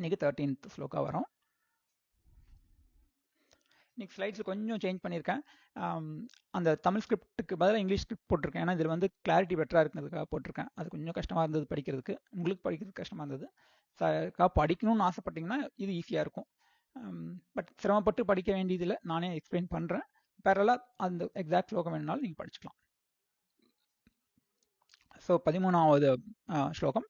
இன்னைக்கு தேர்ட்டீன்த் ஸ்லோகா வரும். இன்னைக்கு ஸ்லைட்ஸ் கொஞ்சம் சேஞ்ச் பண்ணியிருக்கேன் அந்த தமிழ் ஸ்கிரிப்டுக்கு பதிலாக இங்கிலீஷ் ஸ்கிரிப்ட் போட்டிருக்கேன். ஏன்னா இதில் வந்து கிளாரிட்டி பெட்டராக இருக்கிறதுக்காக போட்டிருக்கேன். அது கொஞ்சம் கஷ்டமாக இருந்தது படிக்கிறதுக்கு. உங்களுக்கு படிக்கிறது கஷ்டமாக இருந்தது. அதுக்காக படிக்கணும்னு ஆசைப்பட்டீங்கன்னா இது ஈஸியாக இருக்கும். பட் சிரமப்பட்டு படிக்க வேண்டியதில் நானே எக்ஸ்பிளைன் பண்ணுறேன் பேரலாக அந்த எக்ஸாக்ட் ஸ்லோகம் வேணுனாலும் நீங்கள் படிச்சுக்கலாம். ஸோ பதிமூணாவது ஸ்லோகம்.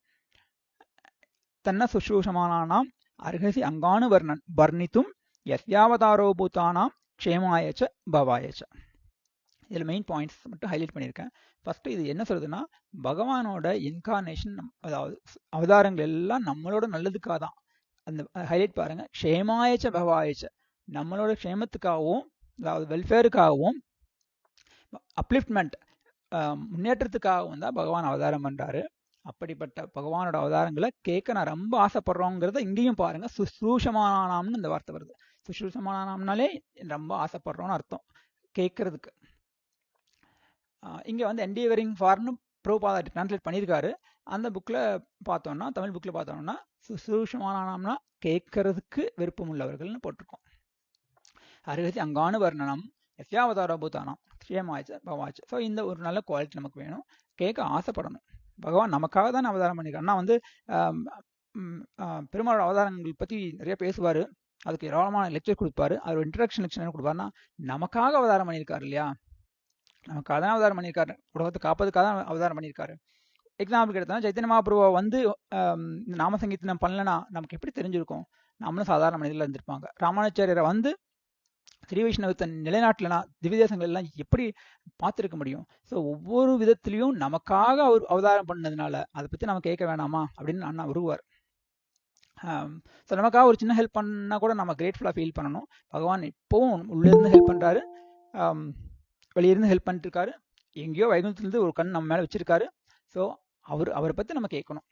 தன்ன சுஷ்ரூஷமானாம் அர்ஹசி அங்கானு வர்ணன் வர்ணித்தும் எஸ்யாவதாரோ பூத்தானாம் க்ஷேமாயச்ச பவாயச்ச இதில் மெயின் பாயிண்ட்ஸ் மட்டும் ஹைலைட் பண்ணியிருக்கேன். ஃபஸ்ட்டு இது என்ன சொல்கிறதுன்னா பகவானோட இன்கார்னேஷன் அதாவது அவதாரங்கள் எல்லாம் நம்மளோட நல்லதுக்காக தான் அந்த ஹைலைட் பாருங்கள் க்ஷேமாயச்ச பவாயச்ச நம்மளோட க்ஷேமத்துக்காகவும் அதாவது வெல்ஃபேருக்காகவும் அப்லிஃப்ட்மெண்ட் முன்னேற்றத்துக்காகவும் தான் பகவான் அவதாரம் பண்ணுறாரு அப்படிப்பட்ட பகவானோட அவதாரங்களை கேட்க நான் ரொம்ப ஆசைப்படுறோங்கிறத இங்கேயும் பாருங்க. சுஷ்ரூஷமானாம்னு இந்த வார்த்தை வருது. சுஷ்ரூஷமானாம்னாலே ரொம்ப ஆசைப்படுறோம்னு அர்த்தம் கேட்கறதுக்கு. இங்கே வந்து என்டிவரிங் ஃபார்னு ப்ரோபாதா டிரான்ஸ்லேட் பண்ணியிருக்காரு. அந்த புக்கில் பார்த்தோம்னா தமிழ் புக்கில் பார்த்தோம்னா சுசூஷமானாம்னா கேட்கறதுக்கு விருப்பம் உள்ளவர்கள்னு போட்டிருக்கோம். அருகதி அங்கானு வர்ணனம் எஸ்யாவதார பூதானம் ஸ்ரீயமாச்சு பவாச்சு ஸோ இந்த ஒரு நல்ல குவாலிட்டி நமக்கு வேணும். கேட்க ஆசைப்படணும். பகவான் நமக்காக தான் அவதாரம் பண்ணியிருக்காரு அண்ணா வந்து பெருமாளோட அவதாரங்கள் பற்றி நிறைய பேசுவார். அதுக்கு ஏராளமான லெக்சர் கொடுப்பாரு. அவர் இன்ட்ரடக்ஷன் லெக்சர் என்ன கொடுப்பாருன்னா நமக்காக அவதாரம் பண்ணியிருக்காரு இல்லையா? நமக்காக தான் அவதாரம் பண்ணியிருக்காரு உலகத்தை காப்பதுக்காக தான் அவதாரம் பண்ணியிருக்காரு எக்ஸாம்பிள் எடுத்தோம்னா சைத்தன்ய மகாபிரபா வந்து நாம சங்கீர்த்தனம் பண்ணலன்னா நமக்கு எப்படி தெரிஞ்சிருக்கும்? நம்மளும் சாதாரண மனிதர்கள் இருந்திருப்பாங்க. ராமானுச்சாரியரை வந்து ஸ்ரீ வைஷ்ணவத்தை நிலைநாட்டிலனா திவ்யதேசங்கள் எல்லாம் எப்படி பார்த்துருக்க முடியும்? ஸோ ஒவ்வொரு விதத்திலையும் நமக்காக அவர் அவதாரம் பண்ணதுனால அதை பற்றி நம்ம கேட்க வேணாமா? அப்படின்னு அண்ணா உருவார் ஸோ நமக்காக ஒரு சின்ன ஹெல்ப் பண்ணால் கூட நம்ம கிரேட்ஃபுல்லாக ஃபீல் பண்ணணும். பகவான் இப்போவும் உள்ளேருந்து ஹெல்ப் பண்ணுறாரு வெளியிருந்து ஹெல்ப் பண்ணிட்டு இருக்காரு எங்கேயோ வைகுந்தத்துலேருந்து ஒரு கண் நம்ம மேலே வச்சிருக்காரு. ஸோ அவர் அவரை பற்றி நம்ம கேட்கணும்.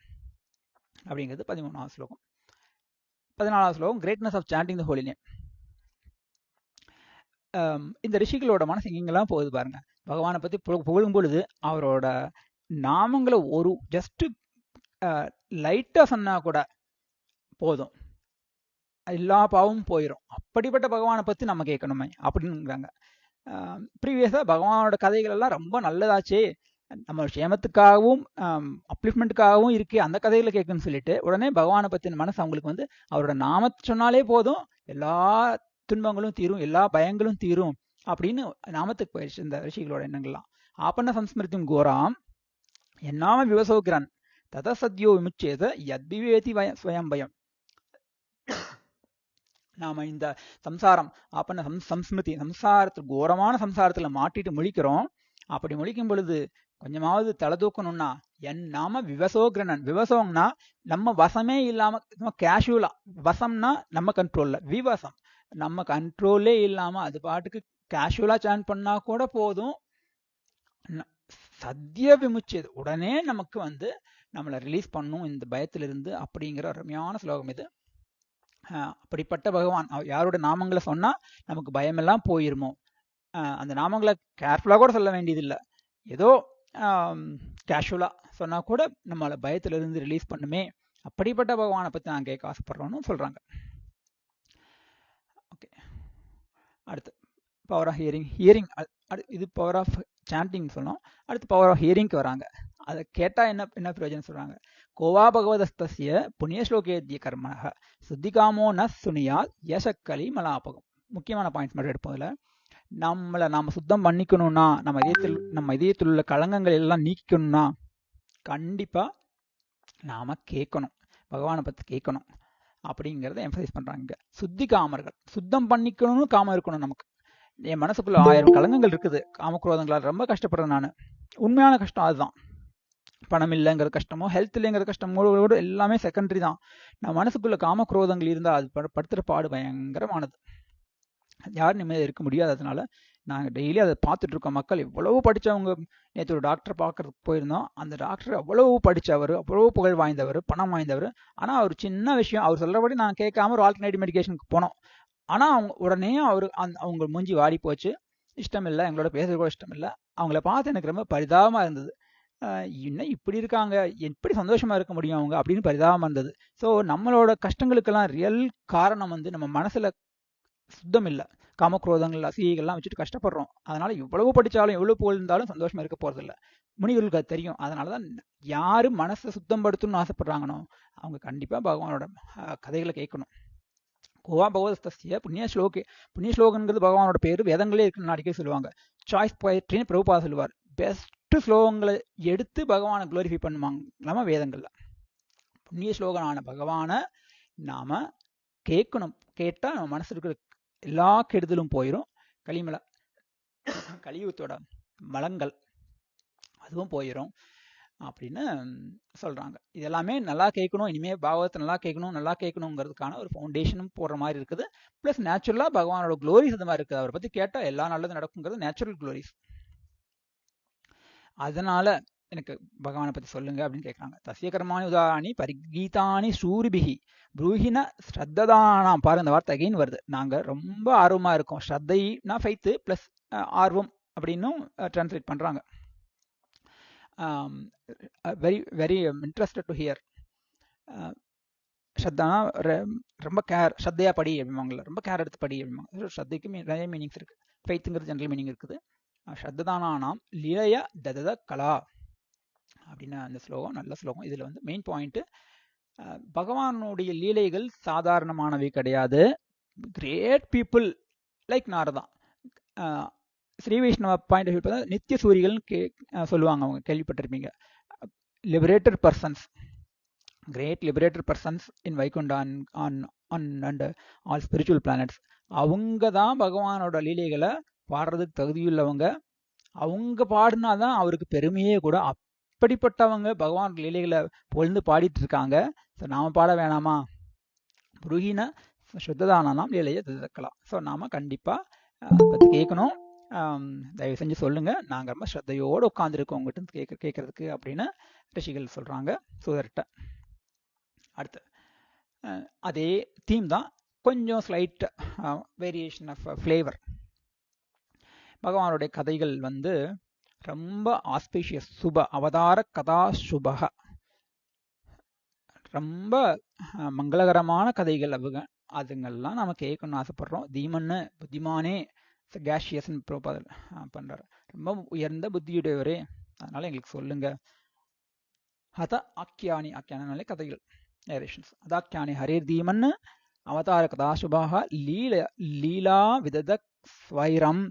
அப்படிங்கிறது பதிமூணாவது ஸ்லோகம். பதினாலாவது ஸ்லோகம் greatness of chanting the holy name இந்த ரிஷிகளோட மனசு எங்கெங்கெல்லாம் போகுது பாருங்க. பகவானை பற்றி புகழும் பொழுது அவரோட நாமங்களை ஒரு ஜஸ்ட் லைட்டாக சொன்னா கூட போதும். எல்லா பாவமும் போயிடும் அப்படிப்பட்ட பகவானை பற்றி நம்ம கேட்கணுமே அப்படிங்கிறாங்க ப்ரீவியஸாக பகவானோட கதைகள் எல்லாம் ரொம்ப நல்லதாச்சே. நம்ம க்ஷேமத்துக்காகவும் அப்ளிஃப்மெண்ட்டுக்காகவும் இருக்கு. அந்த கதைகளை கேட்குன்னு சொல்லிட்டு உடனே பகவானை பற்றின மனசு அவங்களுக்கு வந்து அவரோட நாம சொன்னாலே போதும். எல்லா துன்பங்களும் தீரும் எல்லா பயங்களும் தீரும் அப்படின்னு நாமத்துக்கு போயிடுச்சு இந்த ரிஷிகளோட எண்ணங்கள்லாம். ஆப்பண்ண சம்ஸ்மிருதியும் கோராம் என்னாம விவசோகிரன் தத சத்யோ விமுச்சேத யத்விவேதி வய ஸ்வயம் பயம் நாம இந்த சம்சாரம் ஆப்பண்ண சம் சம்ஸ்மிருதி சம்சாரத்து கோரமான சம்சாரத்துல மாட்டிட்டு முழிக்கிறோம். அப்படி முழிக்கும் பொழுது கொஞ்சமாவது தலை தூக்கணும்னா என் நாம விவசோகிரணன் விவசோம்னா நம்ம வசமே இல்லாம கேஷுவலா வசம்னா நம்ம கண்ட்ரோல்ல விவசம். நம்ம கண்ட்ரோலே இல்லாம அது பாட்டுக்கு கேஷுவலா சேன் பண்ணா கூட போதும். சத்திய விமுச்சது. உடனே நமக்கு வந்து நம்மளை ரிலீஸ் பண்ணும் இந்த பயத்திலிருந்து அப்படிங்கிற அருமையான ஸ்லோகம் இது. அப்படிப்பட்ட பகவான். யாரோட நாமங்களை சொன்னா நமக்கு பயமெல்லாம் போயிருமோ? அந்த நாமங்களை கேர்ஃபுல்லாக கூட சொல்ல வேண்டியதில்லை. ஏதோ கேஷுவலாக சொன்னால் கூட நம்மளை பயத்திலிருந்து ரிலீஸ் பண்ணுமே. அப்படிப்பட்ட பகவானை பற்றி நான் கேட்க ஆசைப்படுறோன்னு சொல்கிறாங்க ஓகே அடுத்து பவர் ஆஃப் ஹியரிங் ஹியரிங் இது பவர் ஆஃப் சாண்டிங் சொன்னோம். அடுத்து பவர் ஆஃப் ஹியரிங்க்கு வராங்க. அதை கேட்டால் என்ன என்ன பிரயோஜனம் சொல்கிறாங்க கோவா பகவதஸ்திய புண்ணியஸ்லோகேத்திய கர்மனக சுத்திகாமோ ந சுனியா யசக்கலி மலாபகம். முக்கியமான பாயிண்ட்ஸ் மட்டும் எடுப்போம் இதில். நம்மளை நாம் சுத்தம் பண்ணிக்கணும்னா நம்ம இதயத்தில் நம்ம இதயத்தில் உள்ள களங்கங்கள் எல்லாம் நீக்கணும்னா கண்டிப்பாக நாம் கேட்கணும். பகவானை பற்றி கேட்கணும். அப்படிங்கிறத எம்பசைஸ் பண்றாங்க. சுத்தி காமர்கள். சுத்தம் பண்ணிக்கணும்னு காமம் இருக்கணும் நமக்கு. என் மனசுக்குள்ள ஆயிரம் கலங்கங்கள் இருக்குது. காமக்ரோதங்களால் ரொம்ப கஷ்டப்படுறேன் நான். உண்மையான கஷ்டம் அதுதான். பணம் இல்லைங்கிற கஷ்டமோ ஹெல்த் இல்லைங்கிற கஷ்டமோட எல்லாமே செகண்டரி தான். நம்ம மனசுக்குள்ள காமக்ரோதங்கள் இருந்தால் அது படுத்துற பாடு பயங்கரமானது. யாரும் நிம்மதியாக இருக்க முடியாது அதனால நாங்கள் டெய்லி அதை பார்த்துட்ருக்கோம் மக்கள் எவ்வளவு படித்தவங்க நேற்று ஒரு டாக்டர் பார்க்கறதுக்கு போயிருந்தோம். அந்த டாக்டர் அவ்வளவு படித்தவர் அவ்வளவு புகழ் வாய்ந்தவர் பணம் வாய்ந்தவர். ஆனால் அவர் சின்ன விஷயம் அவர் சொல்கிறபடி நான் கேட்காம ஒரு ஆல்டர்னேட்டிவ் மெடிக்கேஷனுக்கு போனோம். ஆனால் அவங்க உடனே அவர் அந் அவங்க மூஞ்சி வாடி போச்சு. இஷ்டம் இல்லை எங்களோட பேசுறது கூட இஷ்டம் இல்லை அவங்கள பார்த்து எனக்கு ரொம்ப பரிதாபமாக இருந்தது. என்ன இப்படி இருக்காங்க? எப்படி சந்தோஷமா இருக்க முடியும் அவங்க? அப்படின்னு பரிதாபமாக இருந்தது. ஸோ நம்மளோட கஷ்டங்களுக்கெல்லாம் ரியல் காரணம் வந்து நம்ம மனசுல சுத்தம் இல்லை. காமக்ரோதங்கள் அசிகைகள்லாம் வச்சுட்டு கஷ்டப்படுறோம். அதனால இவ்வளவு படித்தாலும் எவ்வளவு இருந்தாலும் சந்தோஷமா இருக்க போறது இல்லை முனிவர்களுக்கு அது தெரியும். அதனாலதான் யாரும் மனசை சுத்தம் படுத்தணும்னு ஆசைப்படுறாங்கனோ அவங்க கண்டிப்பாக பகவானோட கதைகளை கேட்கணும். கோவா பகவதஸ்திய புண்ணிய ஸ்லோகே புண்ணிய ஸ்லோகங்கிறது பகவானோட பேர். வேதங்களே இருக்குன்னு அடிக்கடி சொல்லுவாங்க. சாய்ஸ் போயட்ரின்னு பிரபுபா சொல்லுவார். பெஸ்ட் ஸ்லோகங்களை எடுத்து பகவானை குளோரிஃபை பண்ணுவாங்களாம வேதங்களில். புண்ணிய ஸ்லோகனான பகவானை நாம கேட்கணும். கேட்டால் நம்ம மனசு இருக்கிற எல்லா கெடுதலும் போயிடும் களிமலை கலியுகத்தோட மலங்கள் அதுவும் போயிடும் அப்படின்னு சொல்கிறாங்க இதெல்லாமே நல்லா கேட்கணும் இனிமேல் பாகவத்தை நல்லா கேட்கணும் நல்லா கேட்கணுங்கிறதுக்கான ஒரு ஃபவுண்டேஷனும் போடுற மாதிரி இருக்குது. ப்ளஸ் நேச்சுரலாக பகவானோட குளோரிஸ் அந்த மாதிரி இருக்குது. அவரை பற்றி கேட்டால் எல்லா நல்லதும் நடக்குங்கிறது நேச்சுரல் குளோரிஸ் அதனால் எனக்கு பகவானை பற்றி சொல்லுங்க அப்படின்னு கேட்குறாங்க தசிய கர்மானி உதாரணி பரிகீதானி சூரிபிகி புரூஹின ஸ்ரத்ததானாம். பாருங்க இந்த வார்த்தை அகைன் வருது. நாங்கள் ரொம்ப ஆர்வமாக இருக்கோம். ஸ்ரத்தைனா ஃபைத்து ப்ளஸ் ஆர்வம் அப்படின்னும் டிரான்ஸ்லேட் பண்ணுறாங்க very very interested to hear ஸ்ரத்தானா ரொம்ப கேர் ஸ்ரத்தையாக படி அப்படிம்பாங்கல்ல. ரொம்ப கேர் எடுத்து படி அப்படிம்பாங்க. ஸ்ரத்தைக்கு நிறைய மீனிங்ஸ் இருக்குது ஃபைத்துங்கிறது ஜென்ரல் மீனிங் இருக்குது. ஸ்ரத்ததானாம் லீலைய ததத கலா. அப்படின்னா அந்த ஸ்லோகம் நல்ல ஸ்லோகம். இதில் வந்து மெயின் பாயிண்ட்டு பகவானுடைய லீலைகள் சாதாரணமானவை கிடையாது. Great people like Narada Shri Vaishnava point of view நித்திய சூரியகள்னு கே சொல்லுவாங்க அவங்க கேள்விப்பட்டிருப்பீங்க. Liberator persons great liberator persons in Vaikuntha on on and all spiritual planets அவங்க தான் பகவானோட லீலைகளை பாடுறதுக்கு தகுதியுள்ளவங்க. அவங்க பாடினாதான் அவருக்கு பெருமையே கூட. அப்படிப்பட்டவங்க பகவான் லீலைகளை பொழுந்து பாடிட்டு இருக்காங்க ஸோ நாம் பாட வேணாமா? புருகின சுத்ததானாம் லீலையை திறக்கலாம் ஸோ நாம் கண்டிப்பாக அதை கேட்கணும் தயவு செஞ்சு சொல்லுங்க. நாங்கள் ரொம்ப ஸ்ரத்தையோடு உட்காந்துருக்கோம் உங்ககிட்ட கேட்க கேட்கறதுக்கு அப்படின்னு ரிஷிகள் சொல்கிறாங்க சூதர்கிட்ட அடுத்து அதே தீம் தான் கொஞ்சம் ஸ்லைட் வேரியேஷன் ஆஃப் ஃப்ளேவர் பகவானுடைய கதைகள் வந்து ரொம்ப ஆஸ்பீஷியஸ் சுப அவதார கதா சுபக ரொம்ப மங்களகரமான கதைகள் அவங்க. அதுங்கெல்லாம் நம்ம கேட்கணும்னு ஆசைப்படுறோம். தீமன்னு புத்திமானே கேஷியஸ்ன்னு ப்ரோபாதல் பண்ணுறாரு ரொம்ப உயர்ந்த புத்தியுடையவரே. அதனால எங்களுக்கு சொல்லுங்க. அத ஆக்கியானி ஆக்கியானாலே கதைகள் நேரேஷன்ஸ் அதாக்கியானி ஹரீர் தீமன்னு அவதார கதா சுபாக லீல லீலா விதத ஸ்வைரம்.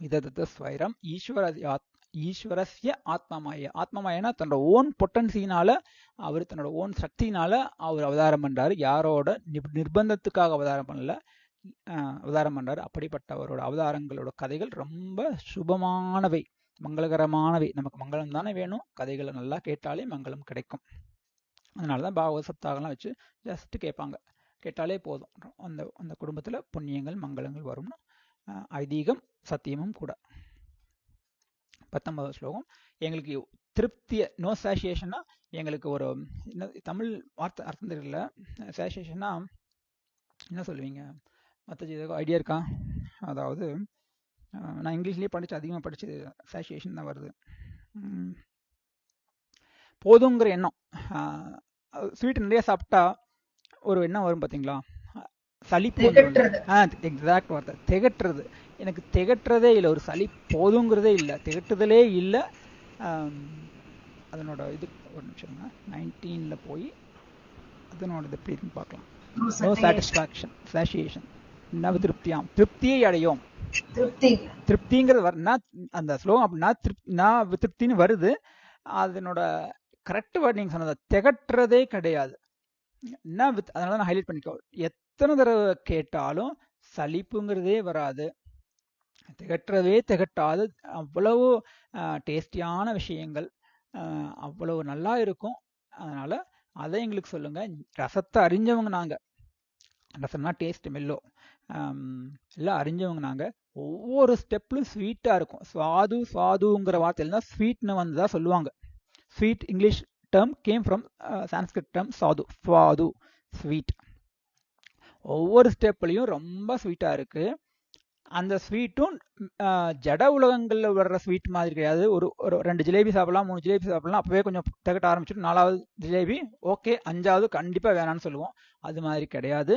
விததத்து ஸ்வைரம் ஈஸ்வர ஈஸ்வரஸ்ய ஆத்மமாய. ஆத்மமாயனா தன்னோட ஓன் பொட்டன்சினால அவர் தன்னோட ஓன் சக்தினால அவர் அவதாரம் பண்றாரு. யாரோட நிர்பந்தத்துக்காக அவதாரம் பண்ணல. அவதாரம் பண்றாரு. அப்படிப்பட்டவரோட அவதாரங்களோட கதைகள் ரொம்ப சுபமானவை. மங்களகரமானவை. நமக்கு மங்களம் தானே வேணும். கதைகளை நல்லா கேட்டாலே மங்களம் கிடைக்கும். அதனாலதான் பாகவத சப்தாகலாம் வச்சு ஜஸ்ட் கேட்பாங்க. கேட்டாலே போதும். அந்த அந்த குடும்பத்துல புண்ணியங்கள் மங்களங்கள் வரும்னு ஐதீகம் சத்தியமும் கூட. பத்தொன்பதாவது ஸ்லோகம். எங்களுக்கு திருப்திய நோ சேஷியேஷன்னா எங்களுக்கு ஒரு என்ன தமிழ் வார்த்தை அர்த்தம் தெரியல. சாசியேஷன்னா என்ன சொல்லுவீங்க? மற்ற ஏதோ ஐடியா இருக்கா? அதாவது நான் இங்கிலீஷ்லேயே படித்து அதிகமாக படித்தது சாசியேஷன் தான் வருது. போதுங்கிற எண்ணம். ஸ்வீட் நிறைய சாப்பிட்டா ஒரு எண்ணம் வரும் பார்த்தீங்களா சளிப்பு எக்ஸாக்ட் வார்த்தை. திகட்டுறது எனக்கு திகட்டுறதே இல்லை. ஒரு சளி போதுங்கிறதே இல்லை. திகட்டுதலே இல்லை. அதனோட இது ஒரு நிமிஷம் நைன்டீனில் போய் அதனோட இது எப்படி இருக்குன்னு பார்க்கலாம். நோ சாட்டிஸ்ஃபேக்ஷன் சாஷியேஷன் நவ திருப்தியாம். திருப்தியை அடையோம். திருப்திங்கிறது வர அந்த ஸ்லோகம் அப்படின்னா நான் திருப்தின்னு வருது. அதனோட கரெக்ட் வேர்ட் நீங்க சொன்னது திகட்டுறதே கிடையாது. என்ன வித் அதனால நான் ஹைலைட் பண்ணிக்கோ. எத்தனை தடவை கேட்டாலும் சலிப்புங்கிறதே வராது. திகட்டுறதே திகட்டாது. அவ்வளவு டேஸ்டியான விஷயங்கள். அவ்வளவு நல்லா இருக்கும். அதனால் அதை எங்களுக்கு சொல்லுங்கள் ரசத்தை அறிஞ்சவங்க நாங்கள் ரசம்னா டேஸ்ட் மெல்லோ. எல்லாம் அறிஞ்சவங்க நாங்கள் ஒவ்வொரு ஸ்டெப்லும் ஸ்வீட்டாக இருக்கும். சுவாது சுவாதுங்கிற வார்த்தையில தான் ஸ்வீட்னு வந்துதான் சொல்லுவாங்க. Sweet English term came from Sanskrit term sadhu ஃபாது sweet ஒவ்வொரு ஸ்டெப்லையும் ரொம்ப ஸ்வீட்டாக இருக்குது அந்த ஸ்வீட்டும் ஜட உலகங்களில் வர்ற ஸ்வீட் மாதிரி கிடையாது. ஒரு ஒரு ரெண்டு ஜிலேபி சாப்பிடலாம் மூணு ஜிலேபி சாப்பிடலாம். அப்பவே கொஞ்சம் திகட்ட ஆரம்பிச்சுட்டு நாலாவது ஜிலேபி ஓகே அஞ்சாவது கண்டிப்பாக வேணாம்னு சொல்லுவோம். அது மாதிரி கிடையாது.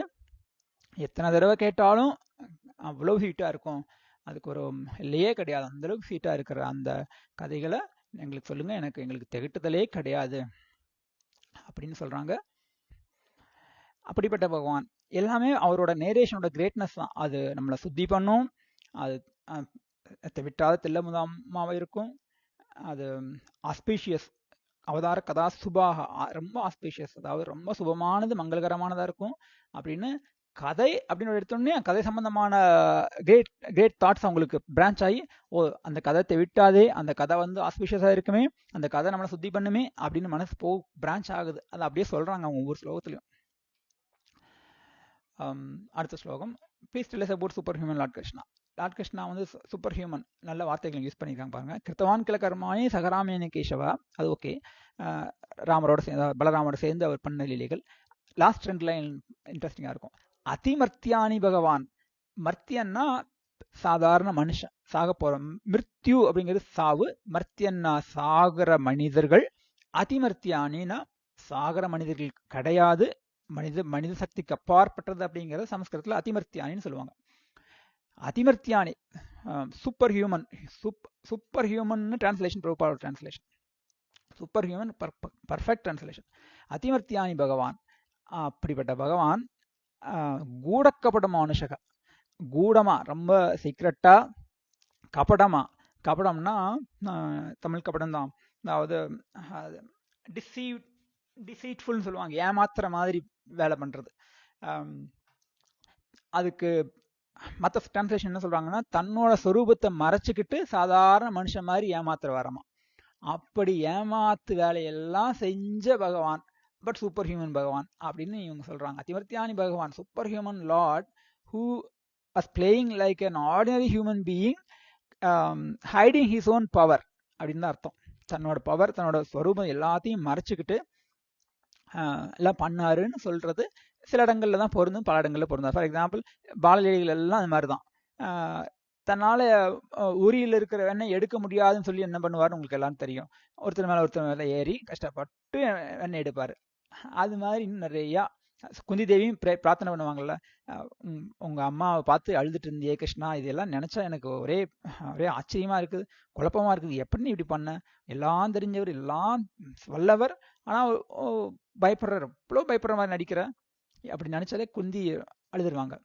எத்தனை தடவை கேட்டாலும் அவ்வளோ ஸ்வீட்டாக இருக்கும். அதுக்கு ஒரு இல்லையே கிடையாது. அந்தளவுக்கு ஸ்வீட்டாக இருக்கிற அந்த கதைகளை எங்களுக்கு சொல்லுங்க. எனக்கு எங்களுக்கு திகட்டுதலே கிடையாது. அப்படின்னு சொல்றாங்க. அப்படிப்பட்ட பகவான். எல்லாமே அவரோட நேரேஷனோட கிரேட்னஸ் தான். அது நம்மளை சுத்தி பண்ணும். அது விட்டாத தெல்ல முதமாக இருக்கும். அது ஆஸ்பீஷியஸ் அவதார கதா சுபாக. ரொம்ப ஆஸ்பீஷியஸ் அதாவது ரொம்ப சுபமானது மங்களகரமானதாக இருக்கும். அப்படின்னு கதை அப்படின்னு எடுத்தோடனே கதை சம்பந்தமான கிரேட் கிரேட் தாட்ஸ் அவங்களுக்கு பிரான்ச் ஆகி ஓ அந்த கதத்தை விட்டாதே அந்த கதை வந்து ஆஸ்பிஷியஸாக இருக்குமே அந்த கதை நம்மளை சுத்தி பண்ணுமே அப்படின்னு மனசு போ பிரான்ச் ஆகுது. அதை அப்படியே சொல்கிறாங்க அவங்க ஒவ்வொரு ஸ்லோகத்துலையும் அடுத்த ஸ்லோகம். Please tell us about super human Lord Krishna Lord Krishna வந்து சூப்பர் ஹியூமன் நல்ல வார்த்தைகள் யூஸ் பண்ணியிருக்காங்க பாருங்க. கிருத்தவான் கிள சகராமேன கேசவா? அது ஓகே ராமரோட சேர்ந்து பலராமரோட சேர்ந்து அவர் பண்ண லீலைகள். லாஸ்ட் ரெண்டு லைன் இன்ட்ரெஸ்டிங்காக இருக்கும். அதிமர்த்தியானி பகவான். மர்த்தியன்னா சாதாரண மனுஷன் சாக போற மிருத்யு அப்படிங்கிறது சாவு. மர்த்தியன்னா சாகர மனிதர்கள். அதிமர்த்தியானினா சாகர மனிதர்கள் கிடையாது. மனித மனித சக்திக்கு அப்பாற்பட்டது அப்படிங்கிறது சமஸ்கிருதத்தில் அதிமர்த்தியானின்னு சொல்லுவாங்க. அதிமர்த்தியானி super human super human translation பிரபுபாவோட translation super human perfect translation அதிமர்த்தியானி பகவான் அப்படிப்பட்ட பகவான் கூடக்கப்பட மனுஷக. கூடமா ரொம்ப சீக்ரெட்டா கபடமா. கபடம்னா தமிழ் கபடம் தான் அதாவது டிசீவ் டிசீட்ஃபுல்னு சொல்லுவாங்க. ஏமாத்துற மாதிரி வேலை பண்றது. அதுக்கு மற்ற டிரான்ஸ்லேஷன் என்ன சொல்றாங்கன்னா தன்னோட சொரூபத்தை மறைச்சிக்கிட்டு சாதாரண மனுஷன் மாதிரி ஏமாத்துற வரமா. அப்படி ஏமாத்து வேலையெல்லாம் செஞ்ச பகவான். பட் சூப்பர் ஹியூமன் பகவான் அப்படின்னு இவங்க சொல்றாங்க. அதிமர்த்தியானி பகவான் super human Lord who was playing like an ordinary human being hiding his own power அப்படின்னு தான் அர்த்தம். தன்னோட பவர் தன்னோட ஸ்வரூபம் எல்லாத்தையும் மறைச்சிக்கிட்டு எல்லாம் பண்ணாருன்னு சொல்றது சில இடங்களில் தான் பொருந்தும் பல இடங்களில் பொருந்தார் ஃபார் எக்ஸாம்பிள் பாலலீலைகள் எல்லாம் அது மாதிரி தான் தன்னால் உரியில் இருக்கிற வெண்ணெய் எடுக்க முடியாதுன்னு சொல்லி என்ன பண்ணுவார்னு உங்களுக்கு எல்லாம் தெரியும். ஒருத்தர் மேலே ஒருத்தர் மேலே ஏறி கஷ்டப்பட்டு வெண்ணெய் எடுப்பார். அது மாதிரி இன்னும் நிறையா குந்தி தேவியும் பிரார்த்தனை பண்ணுவாங்கல்ல. உங்கள் அம்மாவை பார்த்து அழுதுட்டு இருந்தியே கிருஷ்ணா இதெல்லாம் நினச்சா எனக்கு ஒரே ஒரே ஆச்சரியமாக இருக்குது குழப்பமா இருக்குது. எப்படி இப்படி பண்ண? எல்லாம் தெரிஞ்சவர் எல்லாம் வல்லவர். ஆனால் பயப்படுற எவ்வளோ பயப்படுற மாதிரி நடிக்கிற? அப்படி நினச்சாலே குந்தி அழுதுருவாங்க.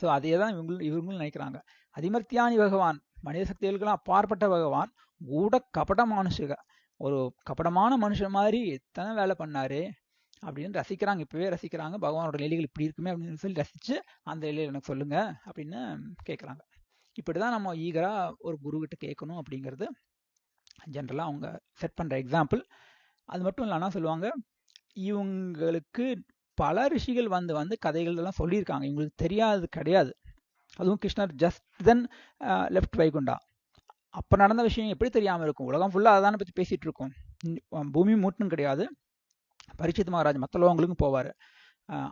ஸோ அதே தான் இவங்களும் இவங்களும் நினைக்கிறாங்க. அதிமர்த்தியானி பகவான் மனித சக்திகளுக்கெல்லாம் அப்பாற்பட்ட பகவான் கூட கபட மனுஷக ஒரு கபடமான மனுஷன் மாதிரி எத்தனை வேலை பண்ணாரு அப்படின்னு ரசிக்கிறாங்க. இப்பவே ரசிக்கிறாங்க. பகவானோட லீலைகள் இப்படி இருக்குமே அப்படின்னு சொல்லி ரசிச்சு அந்த லீலையில் எனக்கு சொல்லுங்க அப்படின்னு கேட்குறாங்க இப்படிதான் நம்ம ஈகரா ஒரு குரு கிட்ட கேட்கணும் அப்படிங்கிறது ஜென்ரலாக அவங்க செட் பண்ற எக்ஸாம்பிள் அது மட்டும் இல்லைன்னா சொல்லுவாங்க இவங்களுக்கு பல ரிஷிகள் வந்து வந்து கதைகள் எல்லாம் சொல்லியிருக்காங்க. இவங்களுக்கு தெரியாது கிடையாது. அதுவும் கிருஷ்ணர் ஜஸ்ட் தென் லெஃப்ட் வைகுண்டா. அப்போ நடந்த விஷயம் எப்படி தெரியாமல் இருக்கும்? உலகம் ஃபுல்லாக அதான பற்றி பேசிட்டு இருக்கோம். பூமி மூட்டுன்னு கிடையாது. பரிச்சித் மகாராஜ் மற்ற லோகங்களுக்கும் போவார்.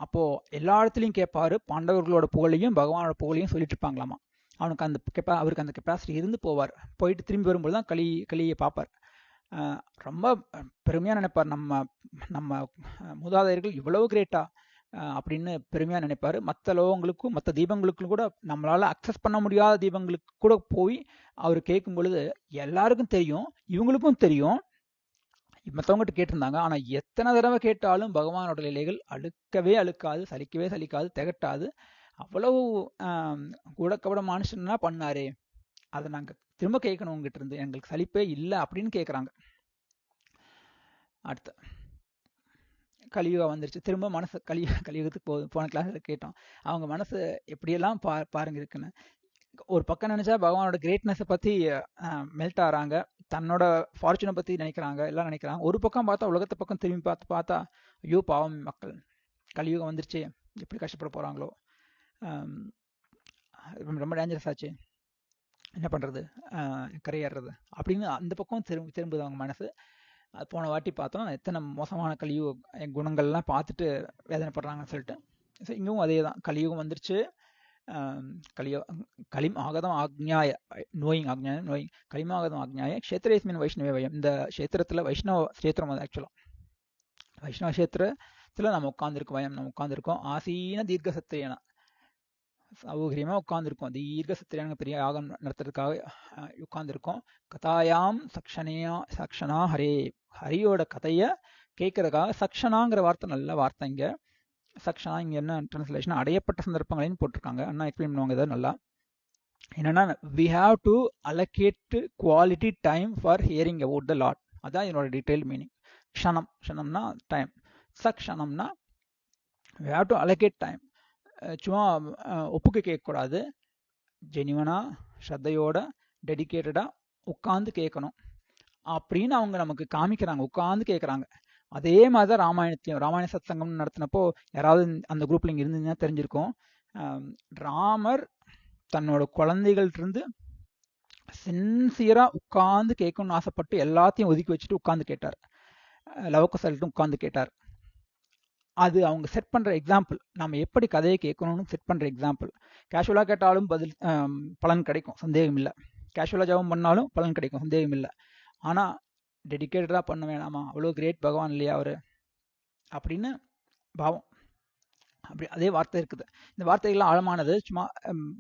அப்போ எல்லா இடத்துலையும் கேட்பாரு பாண்டவர்களோட புகழையும் பகவானோட புகழையும் சொல்லிட்டு இருப்பாங்களாமா? அவனுக்கு அந்த கெப்பா அவருக்கு அந்த கெப்பாசிட்டி இருந்து போவார். போயிட்டு திரும்பி வரும்போது தான் களி களியை பார்ப்பார். ரொம்ப பெருமையாக நினைப்பார். நம்ம நம்ம மூதாதையர்கள் இவ்வளவு கிரேட்டா அப்படின்னு பெருமையாக நினைப்பாரு. மற்ற லோகங்களுக்கும் மற்ற தீபங்களுக்கும் கூட நம்மளால் அக்சஸ் பண்ண முடியாத தீபங்களுக்கு கூட போய் அவர் கேட்கும் பொழுது எல்லாருக்கும் தெரியும் இவங்களுக்கும் தெரியும். மற்றவங்ககிட்ட கேட்டிருந்தாங்க. ஆனால் எத்தனை தடவை கேட்டாலும் பகவானோட நிலைகள் அழுக்கவே அழுக்காது சலிக்கவே சலிக்காது திகட்டாது. அவ்வளவு கூட கவட மனுஷன்னா பண்ணாரே. அதை நாங்கள் திரும்ப கேட்கணும் உங்ககிட்ட இருந்து. எங்களுக்கு சலிப்பே இல்லை அப்படின்னு கேட்குறாங்க அடுத்த. கலியுகம் வந்துருச்சு. திரும்ப மனசு கலியு கலியுகத்துக்கு போகுது போன கிளாஸ்ல கேட்டோம். அவங்க மனசு எப்படியெல்லாம் பா பாருங்க இருக்குன்னு. ஒரு பக்கம் நினைச்சா பகவானோட கிரேட்னஸை பத்தி மெல்ட் ஆறாங்க. தன்னோட ஃபார்ச்சுனை பத்தி நினைக்கிறாங்க. எல்லாம் நினைக்கிறாங்க. ஒரு பக்கம் பார்த்தா உலகத்தை பக்கம் திரும்பி பார்த்து பார்த்தா ஐயோ பாவம் மக்கள். கலியுகம் வந்துருச்சு. எப்படி கஷ்டப்பட போறாங்களோ. ரொம்ப டேஞ்சரஸ் ஆச்சு. என்ன பண்றது? கரையேறது. அப்படின்னு அந்த பக்கம் திரும்ப திரும்புது அவங்க மனசு. அது போன வாட்டி பார்த்தோம். எத்தனை மோசமான கலியுக குணங்கள்லாம் பார்த்துட்டு வேதனைப்படுறாங்கன்னு சொல்லிட்டு. ஸோ இங்கவும் அதே தான். கலியுகம் வந்துருச்சு. கலிய கலிம் ஆகதம் ஆக்ஞாய நோயிங் ஆக்ஞாய நோயிங். கலிமாகதம் ஆக்ஞாய கஷேத்திரேஸ்மின் வைஷ்ணவே வயம். இந்த க்ஷேத்திரத்தில் வைஷ்ணவ க்ஷேத்திரம் அது ஆக்சுவலாக வைஷ்ணவ கஷேத்திரத்தில் நம்ம உட்காந்துருக்கோம் வயம் நம்ம உட்காந்துருக்கோம் ஆசீன தீர்க்க சத்திரியனா சௌகரியமாக உட்காந்துருக்கோம் தீர்க்க சத்திரியான பெரிய யாகம் நடத்துறதுக்காக உட்காந்துருக்கோம் கதாயாம் சக்ஷனையா சக்ஷனா ஹரே. ஹரியோட கதையை கேட்கறதுக்காக சக்ஷனாங்கிற வார்த்தை நல்ல வார்த்தை இங்கே. சக்ஷனா இங்கே என்ன டிரான்ஸ்லேஷன் அடையப்பட்ட சந்தர்ப்பங்களையும் போட்டிருக்காங்க. அண்ணா எக்ஸ்பிளைன் பண்ணுவாங்க இதை நல்லா. என்னன்னா we have to allocate quality time for hearing about the Lord அதான் என்னோட டீட்டெயில் மீனிங் க்ஷணம். க்ஷணம்னா time சக்ஷணம்னா we have to allocate time சும்மா ஒப்புக்கு கேட்கக்கூடாது. ஜெனிவனாக ஸ்ரத்தையோட டெடிக்கேட்டடாக உட்காந்து கேட்கணும். அப்படின்னு அவங்க நமக்கு காமிக்கிறாங்க. உட்காந்து கேட்குறாங்க. அதே மாதிரி தான் ராமாயணத்தையும் ராமாயண சத்சங்கம் நடத்தினப்போ யாராவது அந்த குரூப்பில் இங்கே இருந்ததுன்னா தெரிஞ்சிருக்கும். ராமர் தன்னோட குழந்தைகள்கிட்ட சின்சியராக உட்காந்து கேட்கணும்னு ஆசைப்பட்டு எல்லாத்தையும் ஒதுக்கி வச்சுட்டு உட்காந்து கேட்டார். லவக்குசல்ட்டும் உட்காந்து கேட்டார். அது அவங்க செட் பண்ணுற எக்ஸாம்பிள் நம்ம எப்படி கதையை கேட்கணும்னு செட் பண்ணுற எக்ஸாம்பிள் கேஷுவலாக கேட்டாலும் பதில் பலன் கிடைக்கும். சந்தேகம் இல்லை. கேஷுவலாக ஜபம் பண்ணாலும் பலன் கிடைக்கும். சந்தேகம் இல்லை. ஆனால் டெடிக்கேட்டடாக பண்ண வேணாமா? அவ்வளோ கிரேட் பகவான் இல்லையா அவர்? அப்படின்னு பாவம். அப்படி அதே வார்த்தை இருக்குது. இந்த வார்த்தைகள்லாம் ஆழமானது. சும்மா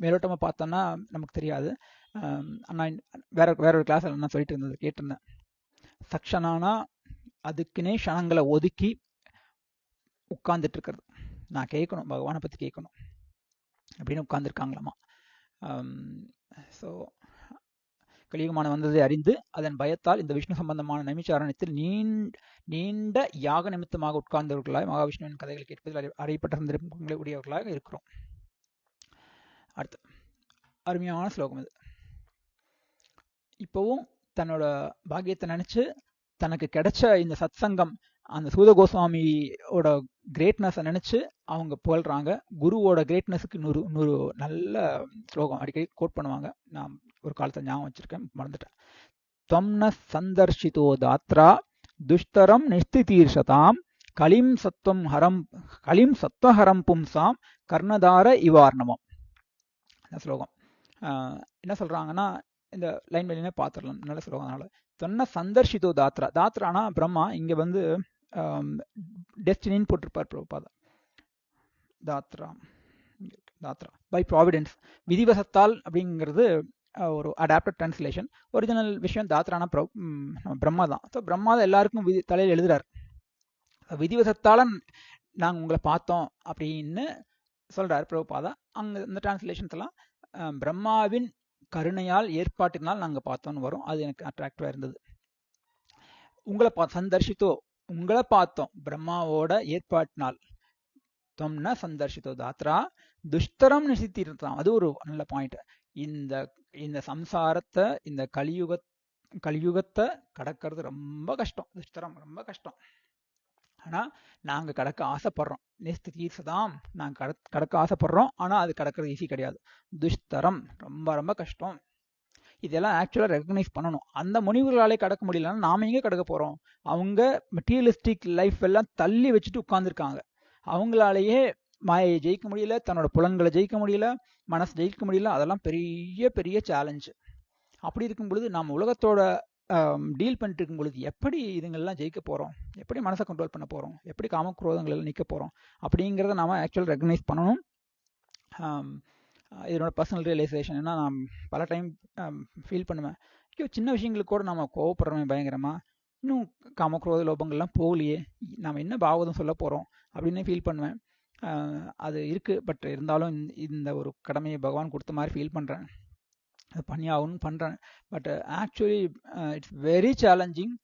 மேலோட்டமாக பார்த்தோன்னா நமக்கு தெரியாது. அண்ணா வேற வேற ஒரு கிளாஸில் நான் சொல்லிட்டு இருந்தது கேட்டிருந்தேன். சக்ஷனானா அதுக்குன்னே க்ஷணங்களை ஒதுக்கி உட்கார்ந்துட்டு இருக்கிறது நான் கேட்கணும் பகவானை பற்றி கேட்கணும். அப்படின்னு உட்கார்ந்துருக்காங்களாமா. ஸோ கலியுகமான வந்ததை அறிந்து அதன் பயத்தால் இந்த விஷ்ணு சம்பந்தமான நமிச்சாரணத்தில் நீண்ட நீண்ட யாக நிமித்தமாக உட்கார்ந்தவர்களாய் மகாவிஷ்ணுவின் கதைகள் கேட்பதில் அறியப்பட்ட சந்தர்ப்பங்களை உடையவர்களாக இருக்கிறோம். அடுத்து அருமையான ஸ்லோகம் இது. இப்போவும் தன்னோட பாக்கியத்தை நினைச்சு தனக்கு கிடைச்ச இந்த சத்சங்கம் அந்த சூத கோஸ்வாமியோட கிரேட்னஸை நினச்சி அவங்க புகழ்றாங்க. குருவோட கிரேட்னஸுக்கு நூறு நூறு நல்ல ஸ்லோகம் அடிக்கடி கோட் பண்ணுவாங்க. நான் ஒரு காலத்தை ஞாபகம் வச்சுருக்கேன் மறந்துட்டேன். தொம்ன சந்தர்ஷிதோ தாத்ரா துஷ்டரம் நிஸ்திதீர்ஷதாம் கலிம் சத்வம் ஹரம் கலிம் சத்வஹரம் பும்சாம் கர்ணதார இவார்ணவம். இந்த ஸ்லோகம். என்ன சொல்கிறாங்கன்னா இந்த லைன் வெளியே பார்த்துடலாம். நல்ல ஸ்லோகம். அதனால் சொன்ன சந்தர்ஷிதோ தாத்ரா. தாத்ரானா பிரம்மா இங்கே வந்து Um, டெஸ்டினின்னு போட்டிருப்பார் பிரபுபாதா. தாத்ரா. தாத்ரா. பை ப்ராவிடன்ஸ் விதிவசத்தால் அப்படிங்கிறது ஒரு அடாப்டட் டிரான்ஸ்லேஷன் ஒரிஜினல் விஷயம் தாத்ரானா பிரம்மா தான் ஸோ பிரம்மா தான். எல்லாருக்கும் விதி தலையில் எழுதுறாரு. விதிவசத்தால் நாங்கள் உங்களை பார்த்தோம் அப்படின்னு சொல்கிறார் பிரபுபாதா. அங்கே இந்த டிரான்ஸ்லேஷன்ஸ் எல்லாம் பிரம்மாவின் கருணையால் ஏற்பாட்டினால் நாங்கள் பார்த்தோம்னு வரும். அது எனக்கு அட்ராக்டிவாக இருந்தது. உங்களை பா சந்தர்ஷித்தோ உங்களை பார்த்தோம் பிரம்மாவோட ஏற்பாட்டினால். தொம்னா சந்தர்ஷித்தோ தாத்ரா துஷ்டரம் நிசித்திருந்தான் அது ஒரு நல்ல பாயிண்ட் இந்த இந்த சம்சாரத்தை இந்த கலியுக கலியுகத்தை கடக்கிறது ரொம்ப கஷ்டம். துஷ்டரம் ரொம்ப கஷ்டம். ஆனால் நாங்கள் கடக்க ஆசைப்படுறோம். நெஸ்து தீர்சதாம் நாங்கள் கட கடக்க ஆசைப்படுறோம். ஆனால் அது கடக்கிறது ஈஸி கிடையாது. துஷ்டரம் ரொம்ப ரொம்ப கஷ்டம். இதெல்லாம் ஆக்சுவலாக ரெகக்னைஸ் பண்ணணும். அந்த முனிவர்களாலே கடக்க முடியலன்னா நாம எங்க கடக்க போறோம்? அவங்க மெட்டீரியலிஸ்டிக் லைஃப் எல்லாம் தள்ளி வச்சுட்டு உட்கார்ந்துருக்காங்க. அவங்களாலேயே மாயை ஜெயிக்க முடியல தன்னோட புலன்களை ஜெயிக்க முடியல மனசு ஜெயிக்க முடியல அதெல்லாம் பெரிய பெரிய சேலஞ்சு அப்படி இருக்கும் பொழுது நாம் உலகத்தோட டீல் பண்ணிட்டு இருக்கும் பொழுது எப்படி இதுங்கள்லாம் ஜெயிக்க போகிறோம் எப்படி மனசை கண்ட்ரோல் பண்ண போகிறோம் எப்படி காமக்ரோதங்கள் எல்லாம் நிற்க போகிறோம் அப்படிங்கிறத நாம் ஆக்சுவலாக ரெகனைஸ் பண்ணணும். இதனோட பர்சனல் ரியலைசேஷன் ஏன்னா நான் பல டைம் ஃபீல் பண்ணுவேன். ஐயோ சின்ன விஷயங்களுக்கு கூட நம்ம கோவப்படுறோமே பயங்கரமாக இன்னும் காமக்ரோத லோபங்கள்லாம் போகலையே. நாம் என்ன பாவதம் சொல்ல போகிறோம் அப்படின்னு ஃபீல் பண்ணுவேன். அது இருக்குது பட் இருந்தாலும் இந்த ஒரு கடமையை பகவான் கொடுத்த மாதிரி ஃபீல் பண்ணுறேன் அது பண்ணி பண்ணுறேன் but actually it's very challenging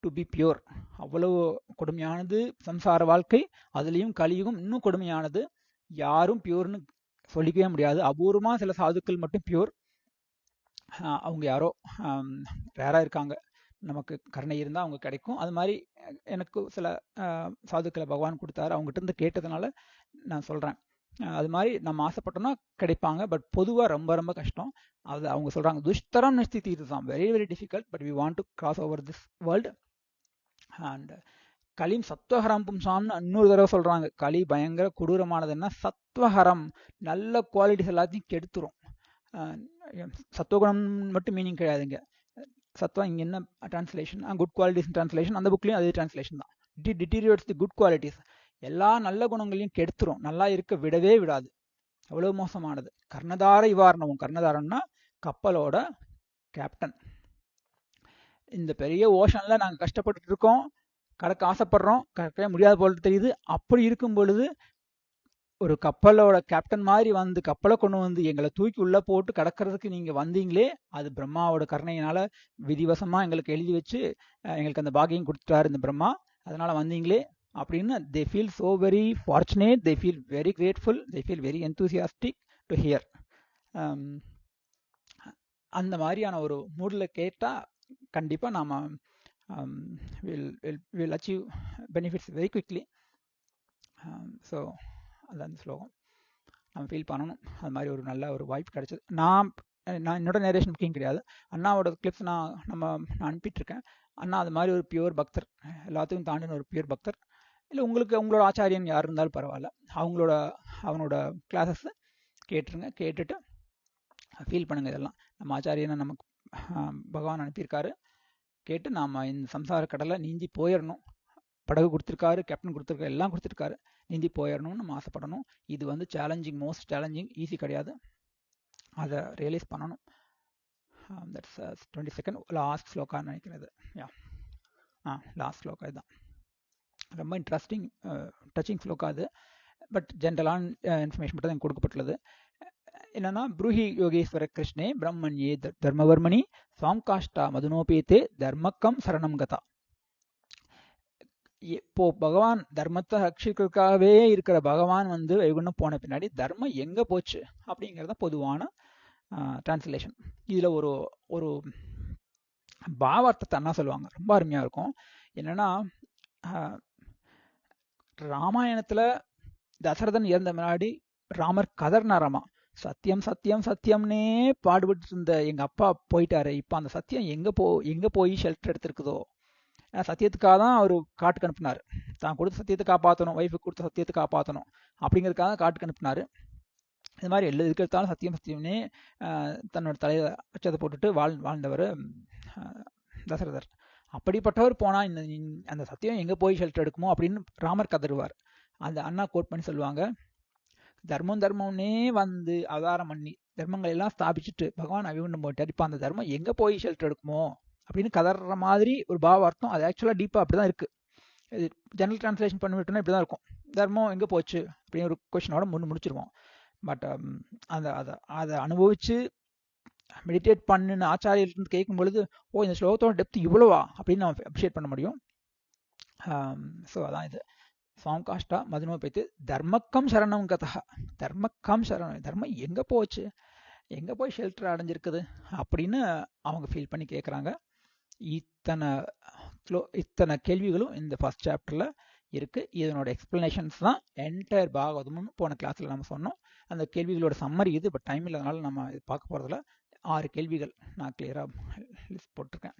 to be pure அவ்வளவு கொடுமையானது சம்சார வாழ்க்கை அதுலேயும் கலியுகம் இன்னும் கொடுமையானது யாரும் பியூர்னு சொல்லிக்கவே முடியாது. அபூர்வமாக சில சாதுக்கள் மட்டும் பியூர் அவங்க யாரோ ரேராக இருக்காங்க. நமக்கு கருணை இருந்தால் அவங்க கிடைக்கும். அது மாதிரி எனக்கு சில சாதுக்களை பகவான் கொடுத்தாரு. அவங்ககிட்ட இருந்து கேட்டதுனால நான் சொல்கிறேன் அது மாதிரி நம்ம ஆசைப்பட்டோம்னா கிடைப்பாங்க. பட் பொதுவாக ரொம்ப ரொம்ப கஷ்டம். அது அவங்க சொல்கிறாங்க துஷ்தரம் நிஸ்தி தீர்த்து தான் very very difficult but we want to cross over this world and Kaleem சத்வஹரம் பும்சான்னு இன்னொரு தடவை சொல்றாங்க. களி பயங்கர கொடூரமானதுன்னா சத்வஹரம் நல்ல குவாலிட்டிஸ் எல்லாத்தையும் கெடுத்துரும். சத்துவகுணம் மட்டும் மீனிங் கிடையாதுங்க. சத்வா இங்கே என்ன டிரான்ஸ்லேஷன் குட் குவாலிட்டிஸ் டிரான்ஸ்லேஷன் அந்த புக்லேயும் அதே டிரான்ஸ்லேஷன் தான். டி டிட்டீரியேட்ஸ் தி குட் குவாலிட்டிஸ் எல்லா நல்ல குணங்களையும் கெடுத்துரும். நல்லா இருக்க விடவே விடாது. அவ்வளோ மோசமானது. கர்ணதார இவாரணவும் கர்ணதாரம்னா கப்பலோட கேப்டன் இந்த பெரிய ஓஷனில் நாங்கள் கஷ்டப்பட்டு இருக்கோம். கடக்க ஆசைப்படுறோம். கடக்கவே முடியாத போல தெரியுது. அப்படி இருக்கும் பொழுது ஒரு கப்பலோட கேப்டன் மாதிரி வந்து கப்பலை கொண்டு வந்து எங்களை தூக்கி உள்ளே போட்டு கடக்கிறதுக்கு நீங்கள் வந்தீங்களே அது பிரம்மாவோட கருணையினால விதிவசமாக எங்களுக்கு எழுதி வச்சு எங்களுக்கு அந்த பாகியம் கொடுத்துட்டாரு இந்த பிரம்மா. அதனால் வந்தீங்களே அப்படின்னு they feel so very fortunate they feel very grateful they feel very enthusiastic to hear அந்த மாதிரியான ஒரு மூடில் கேட்டால் கண்டிப்பாக நாம் will will will achieve benefits very quickly so அது அந்த ஸ்லோகம். நம்ம ஃபீல் பண்ணணும். அது மாதிரி ஒரு நல்ல ஒரு வாய்ப்பு கிடைச்சது. நான் நான் என்னோட நேரேஷன் புக்கிங் கிடையாது. அண்ணாவோட கிளிப்ஸ் நான் நம்ம நான் அனுப்பிட்டுருக்கேன். அண்ணா அது மாதிரி ஒரு பியூர் பக்தர். எல்லாத்துக்கும் தாண்டின ஒரு பியூர் பக்தர். இல்லை உங்களுக்கு உங்களோட ஆச்சாரியன் யார் இருந்தாலும் பரவாயில்ல. அவங்களோட அவனோட கிளாஸஸ் கேட்டுருங்க. கேட்டுட்டு ஃபீல் பண்ணுங்கள் இதெல்லாம். நம்ம ஆச்சாரியனை நமக்கு பகவான் அனுப்பியிருக்காரு. கேட்டு நாம் இந்த சம்சார கடலை நீந்தி போயிடணும் படகு கொடுத்துருக்காரு கேப்டன் கொடுத்துருக்காரு எல்லாம் கொடுத்துருக்காரு. நீந்தி போயிடணும்னு நம்ம ஆசைப்படணும். இது வந்து சேலஞ்சிங் மோஸ்ட் சேலஞ்சிங் ஈஸி கிடையாது. அதை ரியலைஸ் பண்ணணும். தட்ஸ் டுவெண்ட்டி செகண்ட் லாஸ்ட் ஸ்லோக்கான்னு நினைக்கிறது. யா ஆ லாஸ்ட் ஸ்லோக்கா இதுதான். ரொம்ப இன்ட்ரெஸ்டிங் டச்சிங் ஸ்லோக்கா அது. பட் ஜென்ரலான இன்ஃபர்மேஷன் மட்டும் தான் கொடுக்கப்பட்டுள்ளது. என்னன்னா ப்ரூஹி யோகேஸ்வர கிருஷ்ணே பிரம்மண்யே தர்மவர்மணி சுவாம்காஷ்டா மதுனோபேத்தே தர்மக்கம் சரணம் கதா. இப்போ பகவான் தர்மத்தை ரட்சிக்கிறதுக்காகவே இருக்கிற பகவான் வந்து வைகுண்டம் போன பின்னாடி தர்மம் எங்க போச்சு? அப்படிங்கிறத பொதுவான டிரான்ஸ்லேஷன் இதுல ஒரு ஒரு பாவார்த்தத்தை என்ன சொல்லுவாங்க. ரொம்ப அருமையா இருக்கும். என்னன்னா ராமாயணத்துல தசரதன் இறந்த முன்னாடி ராமர் கதர்னாராமா. சத்தியம் சத்தியம் சத்தியம்னே பாடுபட்டு இருந்த எங்கள் அப்பா போயிட்டாரு. இப்போ அந்த சத்தியம் எங்கே போ எங்கே போய் ஷெல்டர் எடுத்திருக்குதோ? சத்தியத்துக்காக தான் அவர் காட்டுக்கு அனுப்பினார். தான் கொடுத்த சத்தியத்தை காப்பாற்றணும் ஒய்ஃபுக்கு கொடுத்த சத்தியத்தை காப்பாற்றணும் அப்படிங்கிறதுக்காக காட்டுக்கு அனுப்பினார். இது மாதிரி எல்லா இருக்கிறதாலும் சத்தியம் சத்தியம்னே தன்னோட தலையை அச்சத்தை போட்டுட்டு வாழ் வாழ்ந்தவர் தசரதர். அப்படிப்பட்டவர் போனால் இந்த அந்த சத்தியம் எங்கே போய் ஷெல்டர் எடுக்குமோ அப்படின்னு ராமர் கதறுவார். அந்த அண்ணா கோட் பண்ணி சொல்லுவாங்க. தர்மம் தர்மம்னே வந்து அவதாரம் பண்ணி தர்மங்கள் எல்லாம் ஸ்தாபிச்சுட்டு பகவான் அபிமன்யம் போயிட்டார். இப்போ அந்த தர்மம் எங்க போய் ஷெல்டர் எடுக்குமோ அப்படின்னு கதற மாதிரி ஒரு பாவார்த்தம். அது ஆக்சுவலாக டீப்பாக அப்படி தான் இருக்குது இது ஜெனரல் டிரான்ஸ்லேஷன் பண்ணி விட்டோம்னா இப்படி தான் இருக்கும். தர்மம் எங்கே போச்சு அப்படின்னு ஒரு கொஷினோட முன்னு முடிச்சிருவோம். பட் um, அந்த அதை அதை அனுபவித்து மெடிடேட் பண்ணுன்னு ஆச்சாரியர்லேருந்து கேட்கும் பொழுது ஓ இந்த ஸ்லோகத்தோட டெப்த் இவ்வளோவா? அப்படின்னு நம்ம அப்ரிஷியேட் பண்ண முடியும். Um, ஸோ அதான் இது. சாம்காஷ்டா மதுனோபேத்து தர்மக்கம் சரணம் கதா தர்மக்கம் சரணம் தர்மம் எங்கே போச்சு? எங்கே போய் ஷெல்டர் அடைஞ்சிருக்குது? அப்படின்னு அவங்க ஃபீல் பண்ணி கேட்குறாங்க இத்தனை இத்தனை கேள்விகளும் இந்த ஃபர்ஸ்ட் சாப்டரில் இருக்குது இதனோட எக்ஸ்பிளனேஷன்ஸ் தான் என்டையர் பாகவதமும் போன கிளாஸில் நம்ம சொன்னோம். அந்த கேள்விகளோட சம்மரி இது பட் டைம் இல்லாதனால நம்ம இது பார்க்க போகிறதுல ஆறு கேள்விகள் நான் கிளியராக லிஸ்ட் போட்டிருக்கேன்.